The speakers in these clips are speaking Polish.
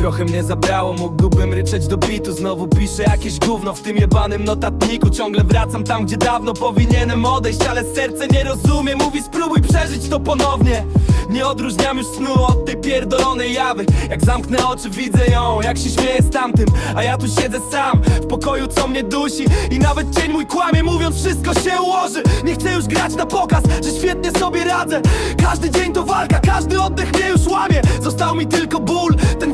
Trochę mnie zabrało, mógłbym ryczeć do bitu. Znowu piszę jakieś gówno w tym jebanym notatniku. Ciągle wracam tam, gdzie dawno powinienem odejść Ale serce nie rozumie, mówi spróbuj przeżyć to ponownie. Nie odróżniam już snu od tej pierdolonej jawy. Jak zamknę oczy widzę ją, jak się śmieje z tamtym. A ja tu siedzę sam, w pokoju co mnie dusi. I nawet cień mój kłamie, mówiąc wszystko się ułoży. Nie chcę już grać na pokaz, że świetnie sobie radzę. Każdy dzień to walka, każdy oddech mnie już łamie. Został mi tylko ból, ten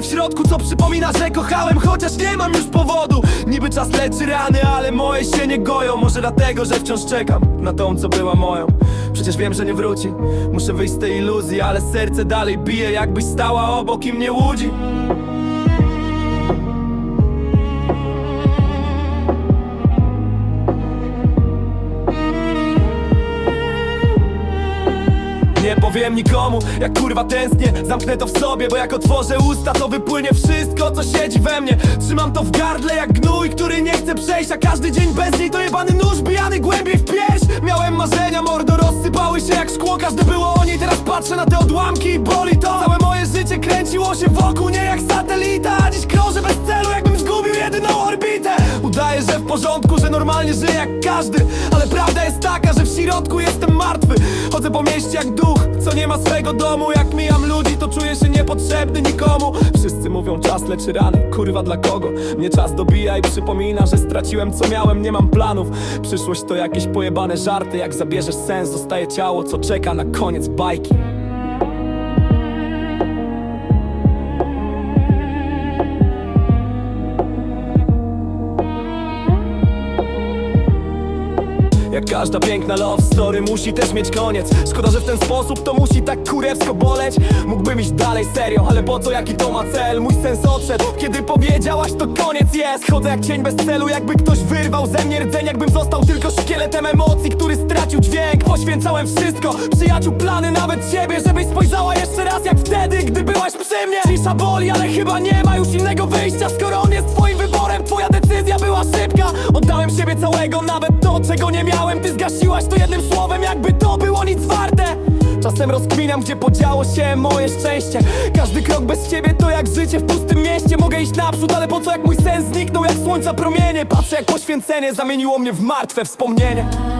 w środku Co przypomina, że kochałem, chociaż nie mam już powodu. Niby czas leczy rany, ale moje się nie goją. Może dlatego, że wciąż czekam na tą, co była moją. Przecież wiem, że nie wróci. Muszę wyjść z tej iluzji, ale serce dalej bije Jakbyś stała obok i mnie łudzi powiem nikomu, jak kurwa tęsknię Zamknę to w sobie, bo jak otworzę usta To wypłynie wszystko, co siedzi we mnie. Trzymam to w gardle jak gnój, który nie chce przejść A każdy dzień bez niej to jebany nóż bijany głębiej w pierś. Miałem marzenia, mordo rozsypały się jak szkło Każde było o niej, teraz patrzę na te odłamki i boli to. Całe moje życie kręciło się wokół nie jak satelita A dziś krążę bez celu, jakbym porządku, że normalnie żyję jak każdy. Ale prawda jest taka, że w środku jestem martwy. Chodzę po mieście jak duch, co nie ma swego domu. Jak mijam ludzi, to czuję się niepotrzebny nikomu. Wszyscy mówią czas leczy rany, kurwa dla kogo? Mnie czas dobija i przypomina, że straciłem co miałem, nie mam planów. Przyszłość to jakieś pojebane żarty Jak zabierzesz sens, zostaje ciało, co czeka na koniec bajki Jak każda piękna love story musi też mieć koniec. Szkoda, że w ten sposób to musi tak kurewsko boleć. Mógłbym iść dalej serio, ale po co jaki to ma cel? Mój sens odszedł, kiedy powiedziałaś to koniec jest. Chodzę jak cień bez celu, jakby ktoś wyrwał ze mnie rdzeń Jakbym został tylko szkieletem emocji, który stracił dźwięk. Poświęcałem wszystko, przyjaciół, plany, nawet siebie Żebyś spojrzała jeszcze raz jak wtedy, gdy byłaś przy mnie. Cisza boli, ale chyba nie ma już innego wyjścia Skoro on jest twoim całego, nawet to, czego nie miałem. Ty zgasiłaś to jednym słowem, jakby to było nic warte. Czasem rozkminiam, gdzie podziało się moje szczęście. Każdy krok bez ciebie to jak życie w pustym mieście. Mogę iść naprzód, ale po co jak mój sens zniknął jak słońca promienie? Patrzę jak poświęcenie zamieniło mnie w martwe wspomnienie